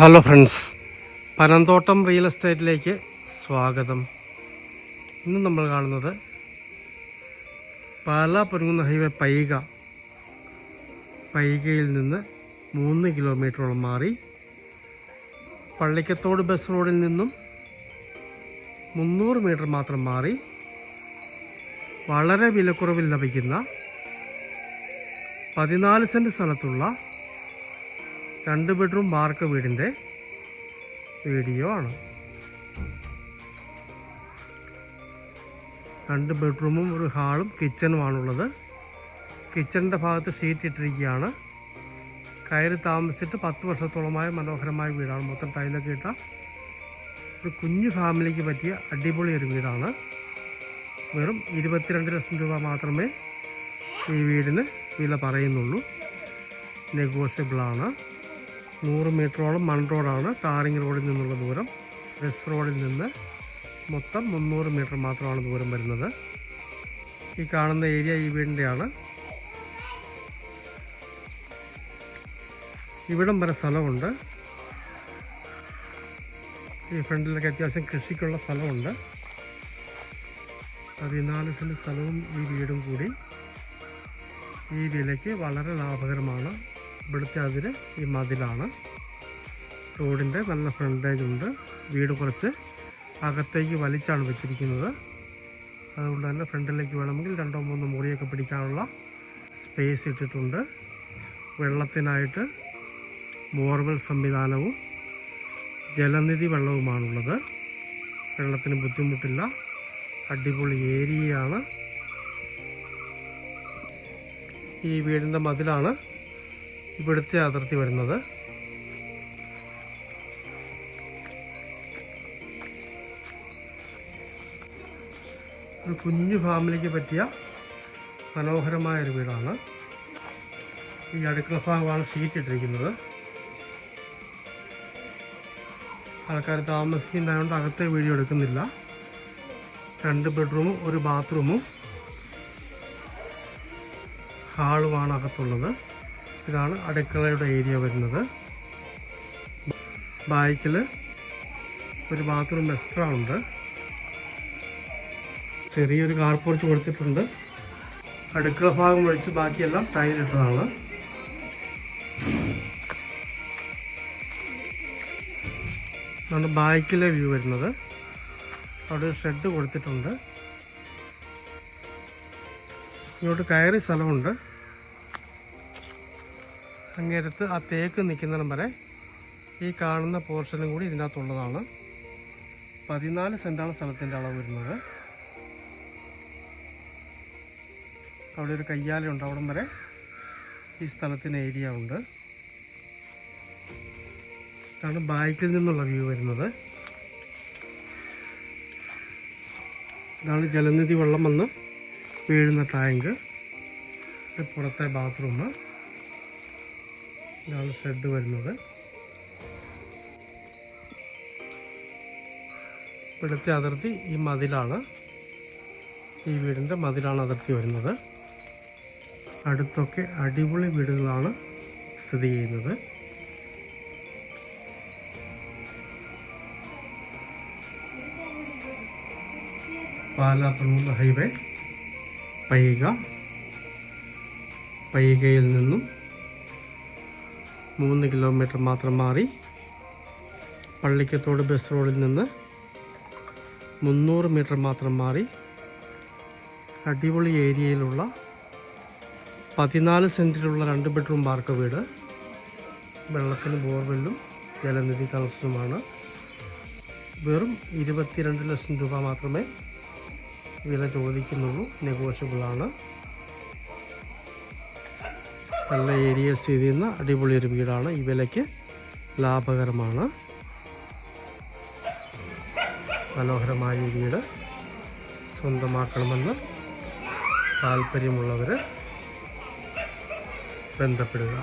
Hello friends Panamthottam real എസ്റ്റേറ്റിലേക്ക് സ്വാഗതം. ഇന്ന് നമ്മൾ കാണുന്നത് പാല പൊരുങ്ങുന്ന ഹൈവേ പൈക. പൈകയിൽ നിന്ന് മൂന്ന് കിലോമീറ്ററോളം മാറി പള്ളിക്കത്തോട് ബസ് റോഡിൽ നിന്നും മുന്നൂറ് മീറ്റർ മാത്രം മാറി വളരെ വിലക്കുറവിൽ ലഭിക്കുന്ന പതിനാല് സെന്റ് സ്ഥലത്തുള്ള രണ്ട് ബെഡ്റൂം വാർക്ക വീടിന്റെ വീഡിയോ ആണ്. രണ്ട് ബെഡ്റൂമും ഒരു ഹാളും കിച്ചണുമാണുള്ളത് കിച്ചണിന്റെ ഭാഗത്ത് ഷീറ്റ് ഇട്ടിരിക്കുകയാണ്. കയറി താമസിച്ചിട്ട് പത്ത് വർഷത്തോളമായ മനോഹരമായ വീടാണ്. മൊത്തം ടൈലൊക്കെ ഇട്ട ഒരു കുഞ്ഞു ഫാമിലിക്ക് പറ്റിയ അടിപൊളി ഒരു വീടാണ്. വെറും ഇരുപത്തിരണ്ട് ലക്ഷം രൂപ മാത്രമേ ഈ വീടിന് വില പറയുന്നുള്ളൂ. നെഗോഷ്യബിളാണ് നൂറ് മീറ്ററോളം മൺ റോഡാണ്. ടാറിങ് റോഡിൽ നിന്നുള്ള ദൂരം. ബസ് റോഡിൽ നിന്ന് മൊത്തം മുന്നൂറ് മീറ്റർ മാത്രമാണ് ദൂരം വരുന്നത്. ഈ കാണുന്ന ഏരിയ ഈ വീടിന്റെയാണ് ഇവിടം വരെ സ്ഥലമുണ്ട്. ഈ ഫ്രണ്ടിലൊക്കെ അത്യാവശ്യം കൃഷിക്കുള്ള സ്ഥലമുണ്ട്. പതിനാല് സെന്റ് സ്ഥലവും ഈ വീടും കൂടി. ഈ വിലയ്ക്ക് വളരെ ലാഭകരമാണ്. ഇവിടുത്തെ അതിര് ഈ മതിലാണ്. റോഡിന്റെ നല്ല ഫ്രണ്ടേജ് ഉണ്ട്. വീട് കുറച്ച് അകത്തേക്ക് വലിച്ചാണ് വെച്ചിരിക്കുന്നത്. അതുകൊണ്ട് തന്നെ ഫ്രണ്ടിലേക്ക് വേണമെങ്കിൽ രണ്ടോ മൂന്നോ മുറിയൊക്കെ പിടിക്കാനുള്ള സ്പേസ് ഇട്ടിട്ടുണ്ട്. വെള്ളത്തിനായിട്ട് ബോർവെൽ സംവിധാനവും ജലനിധി വെള്ളവുമാണുള്ളത്. വെള്ളത്തിന് ബുദ്ധിമുട്ടില്ല. അടിപൊളി ഏരിയയാണ്. ഈ വീടിന്റെ മതിലാണ്. ഇവിടുത്തെ അതിർത്തി വരുന്നത്. ഒരു കുഞ്ഞു ഫാമിലിക്ക് പറ്റിയ മനോഹരമായ ഒരു വീടാണ്. ഈ അടുക്കള ഭാഗമാണ് ഷീറ്റ് ഇട്ടിരിക്കുന്നത്. ആൾക്കാർ താമസിക്കുന്നതായതുകൊണ്ട് അകത്തെ വീഡിയോ എടുക്കുന്നില്ല. രണ്ട് ബെഡ്റൂമും ഒരു ബാത്റൂമും ഹാളുമാണ് അകത്തുള്ളത്. ഇതാണ് അടുക്കളയുടെ ഏരിയ വരുന്നത്. ബാക്കിൽ ഒരു ബാത്റൂം എക്സ്ട്രാ ഉണ്ട്. ചെറിയൊരു കാർ കൊടുത്തിട്ടുണ്ട്. അടുക്കള ഭാഗം ഒഴിച്ച് ബാക്കിയെല്ലാം ടൈലിട്ടതാണ്. ഇതാണ് ബാക്കിലെ വ്യൂ വരുന്നത്. അവിടെ ഒരു ഷെഡ് കൊടുത്തിട്ടുണ്ട്. ഇങ്ങോട്ട് കയറി സ്ഥലമുണ്ട്. അങ്ങേരത്ത് ആ തേക്ക് നിൽക്കുന്നിടം വരെ ഈ കാണുന്ന പോർഷനും കൂടി ഇതിനകത്തുള്ളതാണ്. പതിനാല് സെന്റാണ് സ്ഥലത്തിന്റെ അളവ് വരുന്നത്. അവിടെ ഒരു കയ്യാലുണ്ട് അവിടം വരെ ഈ സ്ഥലത്തിന് ഏരിയ ഉണ്ട്. ഇതാണ് ബാക്കിൽ നിന്നുള്ള വ്യൂ വരുന്നത്. ഇതാണ് ജലനിധി വെള്ളം വന്ന് വീഴുന്ന ടാങ്ക് പുറത്തെ ബാത്റൂം ഇതാണ് ഷെഡ് വരുന്നത്. ഇവിടുത്തെ അതിർത്തി ഈ മതിലാണ്. ഈ വീടിന്റെ മതിലാണ് അതിർത്തി വരുന്നത്. അടുത്തൊക്കെ അടിപൊളി വീടുകളാണ് സ്ഥിതി ചെയ്യുന്നത്. പാലാ ഹൈവേ പൈക പൈകയിൽ നിന്നും മൂന്ന് കിലോമീറ്റർ മാത്രം മാറി പള്ളിക്കത്തോട് ബസ് റോഡിൽ നിന്ന് മുന്നൂറ് മീറ്റർ മാത്രം മാറി അടിപൊളി ഏരിയയിലുള്ള പതിനാല് സെന്റിലുള്ള രണ്ട് ബെഡ്റൂം പാർക്ക് വീട് വെള്ളത്തിന് ബോർവെല്ലും ജലനിധി കണക്ഷനുമാണ് വെറും ഇരുപത്തിരണ്ട് ലക്ഷം രൂപ മാത്രമേ വില ചോദിക്കുന്നുള്ളൂ. നെഗോഷ്യബിളാണ്. നല്ല ഏരിയ സ്ഥിതി ചെയ്യുന്ന അടിപൊളി ഒരു വീടാണ്. ഈ വിലയ്ക്ക് ലാഭകരമാണ്. മനോഹരമായ വീട് സ്വന്തമാക്കണമെന്ന് താല്പര്യമുള്ളവർ ബന്ധപ്പെടുക.